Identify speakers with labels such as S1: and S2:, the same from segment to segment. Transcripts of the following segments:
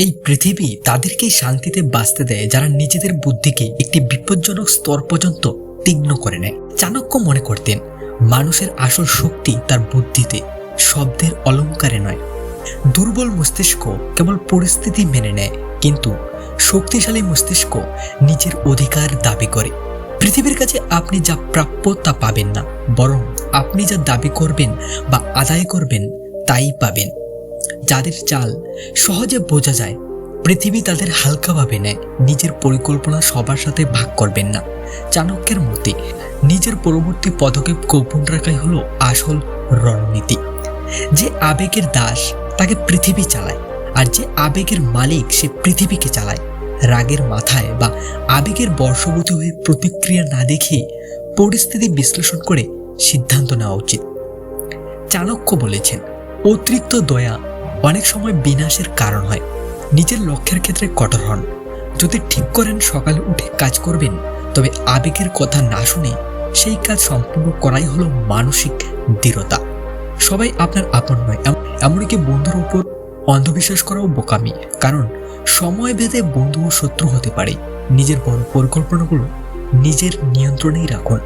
S1: এই পৃথিবী তাদেরকেই শান্তিতে বাঁচতে দেয় যারা নিজেদের বুদ্ধিকে একটি বিপজ্জনক স্তর পর্যন্ত তীক্ষ্ণ করে নেয়। চাণক্য মনে করতেন, মানুষের আসল শক্তি তার বুদ্ধিতে, শব্দের অলঙ্কারে নয়। দুর্বল মস্তিষ্ক কেবল পরিস্থিতি মেনে নেয়, কিন্তু শক্তিশালী মস্তিষ্ক নিজের অধিকার দাবি করে। পৃথিবীর কাছে আপনি যা প্রাপ্য তা পাবেন না, বরং আপনি যা দাবি করবেন বা আদায় করবেন, তাই পাবেন। যাদের চাল সহজে বোঝা যায়, পৃথিবী তাদের হালকাভাবে নেয়, নিজের পরিকল্পনা সবার সাথে ভাগ করবেন না। চাণক্যের মতে, নিজের পরবর্তী পদক্ষেপ গোপন রাখাই হলো আসল রণনীতি। যে আবেগের দাস, তাকে পৃথিবী চালায়, আর যে আবেগের মালিক, সে পৃথিবীকে চালায়। রাগের মাথায় বা আবেগের বর্ষবতী হয়ে প্রতিক্রিয়া না দেখে পরিস্থিতি বিশ্লেষণ করে সিদ্ধান্ত নেওয়া উচিত। চাণক্য বলেছেন, অতিরিক্ত দয়া অনেক সময় বিনাশের কারণ হয়। নিজের লক্ষ্যের ক্ষেত্রে কঠোর হন। যদি ঠিক করেন, সকালে উঠে কাজ করবেন, তবে আবেগের কথা না শুনে সেই কাজ সম্পূর্ণ করাই হলো মানসিক দৃঢ়তা। সবাই আপনার আপন নয় এমনকি বন্ধুর উপর অন্ধবিশ্বাস করাও বোকামি। কারণ সময় ভেদে বন্ধু ও শত্রু হতে পারে। নিজের বড় পরিকল্পনাগুলো নিজের নিয়ন্ত্রণেই রাখুন।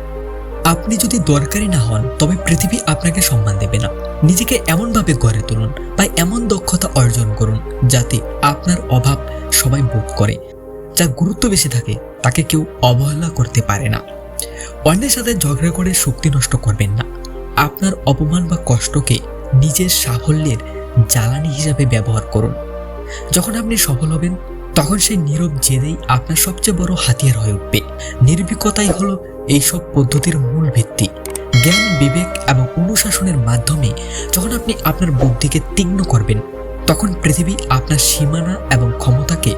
S1: আপনি যদি দরকারি না হন, তবে পৃথিবী আপনাকে সম্মান দেবে না। নিজেকে এমনভাবে গড়ে তুলুন বা এমন দক্ষতা অর্জন করুন যাতে আপনার অভাব সবাই বোধ করে। যা গুরুত্ব বেশি থাকে, তাকে কেউ অবহেলা করতে পারে না। অন্যের সাথে ঝগড়া করে শক্তি নষ্ট করবেন না। আপনার অপমান বা কষ্টকে নিজের সাফল্যের জ্বালানি হিসাবে ব্যবহার করুন। যখন আপনি সফল হবেন, তখন সেই নীরব জেদেই আপনার সবচেয়ে বড় হাতিয়ার হয়ে উঠবে। নির্ভীকতাই হলো এইসব পদ্ধতির মূল ভিত্তি। জ্ঞান, বিবেক এবং অনুশাসনের মাধ্যমে যখন আপনি আপনার বুদ্ধিকে তীক্ষ্ণ করবেন, তখন পৃথিবী আপনার সীমানা এবং ক্ষমতাকে